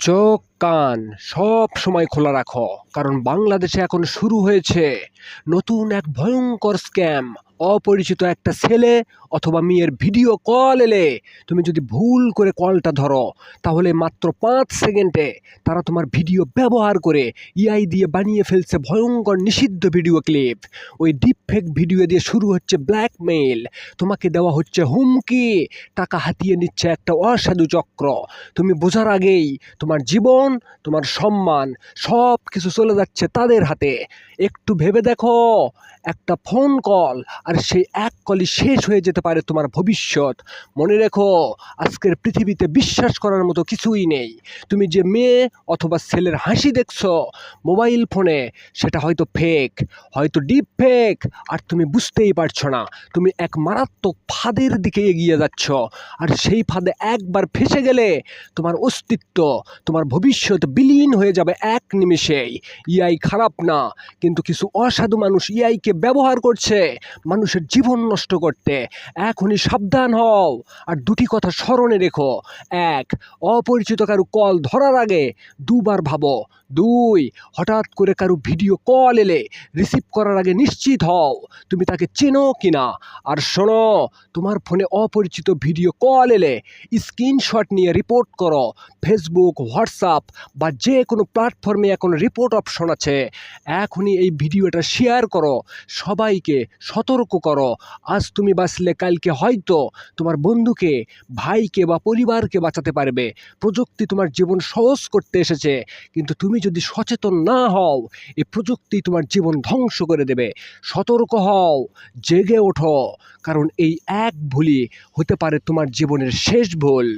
Yo কান সব সময় খোলা রাখো, কারণ বাংলাদেশে এখন শুরু হয়েছে নতুন এক ভয়ঙ্কর স্ক্যাম। অপরিচিত একটা ছেলে অথবা মেয়ের ভিডিও কল এলে তুমি যদি ভুল করে কলটা ধরো, তাহলে মাত্র পাঁচ সেকেন্ডে তারা তোমার ভিডিও ব্যবহার করে ইআই দিয়ে বানিয়ে ফেলছে ভয়ঙ্কর নিষিদ্ধ ভিডিও ক্লিপ। ওই ডিপফেক ভিডিও দিয়ে শুরু হচ্ছে ব্ল্যাকমেইল। তোমাকে দেওয়া হচ্ছে হুমকি, টাকা হাতিয়ে নিচ্ছে একটা অসাধু চক্র। তুমি বোঝার আগেই তোমার জীবন তোমার সম্মান সব কিছু চলে যাচ্ছে তাদের হাতে। একটু ভেবে দেখো, একটা ফোন কল আর সেই এক কলই শেষ হয়ে যেতে পারে তোমার ভবিষ্যৎ। মনে রেখো, আজকের পৃথিবীতে বিশ্বাস করার মতো কিছুই নেই। তুমি যে মেয়ে অথবা ছেলের হাসি দেখছ মোবাইল ফোনে সেটা হয়তো ফেক হয়তো ডিপ ফেক আর তুমি বুঝতেই পারছ না। তুমি এক মারাত্মক ফাঁদের দিকে এগিয়ে যাচ্ছ, আর সেই ফাঁদে একবার ফেসে গেলে তোমার অস্তিত্ব, তোমার ভবিষ্যৎ বিলীন হয়ে যাবে এক নিমেষেই। ইআই খারাপ না, কিন্তু কিছু অসাধু মানুষ ইআইকে ব্যবহার করছে মানুষের জীবন নষ্ট করতে। এখনই সাবধান হও। আর দুটি কথা স্মরণে রেখো। এক, অপরিচিত কারও কল ধরার আগে দুবার ভাবো দুই, হঠাৎ করে কারও ভিডিও কল এলে রিসিভ করার আগে নিশ্চিত হও, তুমি তাকে চেনো কি না আর শোনো, তোমার ফোনে অপরিচিত ভিডিও কল এলে স্ক্রিনশট নিয়ে রিপোর্ট করো ফেসবুক হোয়াটসঅ্যাপ বা যে কোনো প্ল্যাটফর্মে এখন রিপোর্ট অপশন আছে। এখনই এই ভিডিওটা শেয়ার করো, সবাইকে সতর্ক করো। আজ তুমি বাঁচলে, কালকে হয়তো তোমার বন্ধুকে, ভাইকে বা পরিবারকে বাঁচাতে পারবে। প্রযুক্তি তোমার জীবন সহজ করতে এসেছে, কিন্তু তুমি যদি সচেতন না হও এই প্রযুক্তি তোমার জীবন ধ্বংস করে দেবে। সতর্ক হও, জেগে ওঠো, কারণ এই এক ভুলই হতে পারে তোমার জীবনের শেষ ভুল।